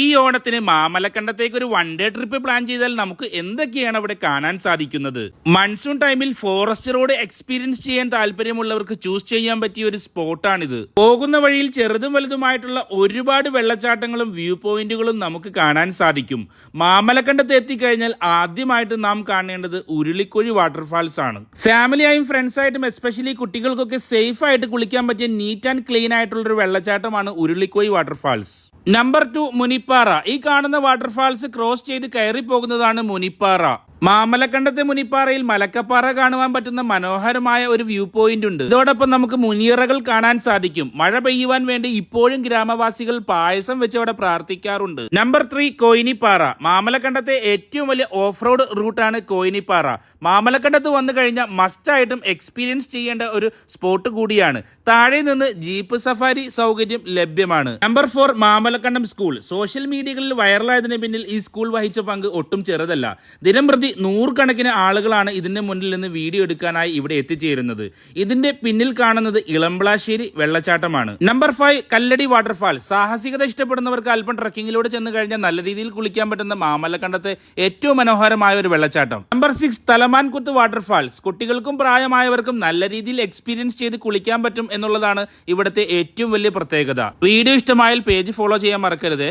ഈ ഓണത്തിന് മാമലക്കണ്ടത്തേക്ക് ഒരു വൺ ഡേ ട്രിപ്പ് പ്ലാൻ ചെയ്താൽ നമുക്ക് എന്തൊക്കെയാണ് അവിടെ കാണാൻ സാധിക്കുന്നത്? മൺസൂൺ ടൈമിൽ ഫോറസ്റ്റ് റോഡ് എക്സ്പീരിയൻസ് ചെയ്യാൻ താല്പര്യമുള്ളവർക്ക് ചൂസ് ചെയ്യാൻ പറ്റിയ ഒരു സ്പോട്ടാണിത് പോകുന്ന വഴിയിൽ ചെറുതും വലുതുമായിട്ടുള്ള ഒരുപാട് വെള്ളച്ചാട്ടങ്ങളും വ്യൂ പോയിന്റുകളും നമുക്ക് കാണാൻ സാധിക്കും. മാമലക്കണ്ടത്ത് എത്തിക്കഴിഞ്ഞാൽ ആദ്യമായിട്ട് നാം കാണേണ്ടത് ഉരുളിക്കുഴി വാട്ടർഫാൾസ് ആണ്. ഫാമിലിയായും ഫ്രണ്ട്സായിട്ടും എസ്പെഷ്യലി കുട്ടികൾക്കൊക്കെ സേഫ് ആയിട്ട് കുളിക്കാൻ പറ്റിയ നീറ്റ് ആൻഡ് ക്ലീൻ ആയിട്ടുള്ള ഒരു വെള്ളച്ചാട്ടമാണ് Urulikkuzhi waterfalls number two Munippara ഈ കാണുന്ന വാട്ടർഫാൾസ് ക്രോസ് ചെയ്ത് കയറി പോകുന്നതാണ് മുനിപ്പാറ മാമലക്കണ്ടത്തെ മുനിപ്പാറയിൽ മലക്കപ്പാറ കാണുവാൻ പറ്റുന്ന മനോഹരമായ ഒരു വ്യൂ പോയിന്റ് ഉണ്ട്. ഇതോടൊപ്പം നമുക്ക് മുനിയറകൾ കാണാൻ സാധിക്കും. മഴ പെയ്യുവാൻ വേണ്ടി ഇപ്പോഴും ഗ്രാമവാസികൾ പായസം വെച്ച് അവിടെ പ്രാർത്ഥിക്കാറുണ്ട്. Number three കോയിനിപ്പാറ. മാമലക്കണ്ടത്തെ ഏറ്റവും വലിയ ഓഫ് റോഡ് റൂട്ടാണ് കോയിനിപ്പാറ. മാമലക്കണ്ടത്ത് വന്നു കഴിഞ്ഞാൽ മസ്റ്റ് മസ്റ്റായിട്ടും എക്സ്പീരിയൻസ് ചെയ്യേണ്ട ഒരു സ്പോട്ട് കൂടിയാണ്. താഴെ നിന്ന് ജീപ്പ് സഫാരി സൗകര്യം ലഭ്യമാണ്. Number four Mamalakandam school social മീഡിയകളിൽ വൈറലായതിനു പിന്നിൽ ഈ സ്കൂൾ വഹിച്ച പങ്ക് ഒട്ടും ചെറുതല്ല. ദിനം പ്രതി നൂറുകണക്കിന് ആളുകളാണ് ഇതിന്റെ മുന്നിൽ നിന്ന് വീഡിയോ എടുക്കാനായി ഇവിടെ എത്തിച്ചേരുന്നത്. ഇതിന്റെ പിന്നിൽ കാണുന്നത് ഇളമ്പളാശ്ശേരി വെള്ളച്ചാട്ടമാണ്. നമ്പർ ഫൈവ് കല്ലടി വാട്ടർഫാൾ സാഹസികത ഇഷ്ടപ്പെടുന്നവർക്ക് അല്പം ട്രക്കിങ്ങിലൂടെ ചെന്ന് കഴിഞ്ഞാൽ നല്ല രീതിയിൽ കുളിക്കാൻ പറ്റുന്ന മാമല്ലക്കണ്ടത്തെ ഏറ്റവും മനോഹരമായ ഒരു വെള്ളച്ചാട്ടം. നമ്പർ സിക്സ് തലമാൻകുത്ത് വാട്ടർഫാൾസ് കുട്ടികൾക്കും പ്രായമായവർക്കും നല്ല രീതിയിൽ എക്സ്പീരിയൻസ് ചെയ്ത് കുളിക്കാൻ പറ്റും എന്നുള്ളതാണ് ഇവിടുത്തെ ഏറ്റവും വലിയ പ്രത്യേകത. വീഡിയോ ഇഷ്ടമായാൽ പേജ് ഫോളോ ചെയ്യാൻ മറക്കരുത്.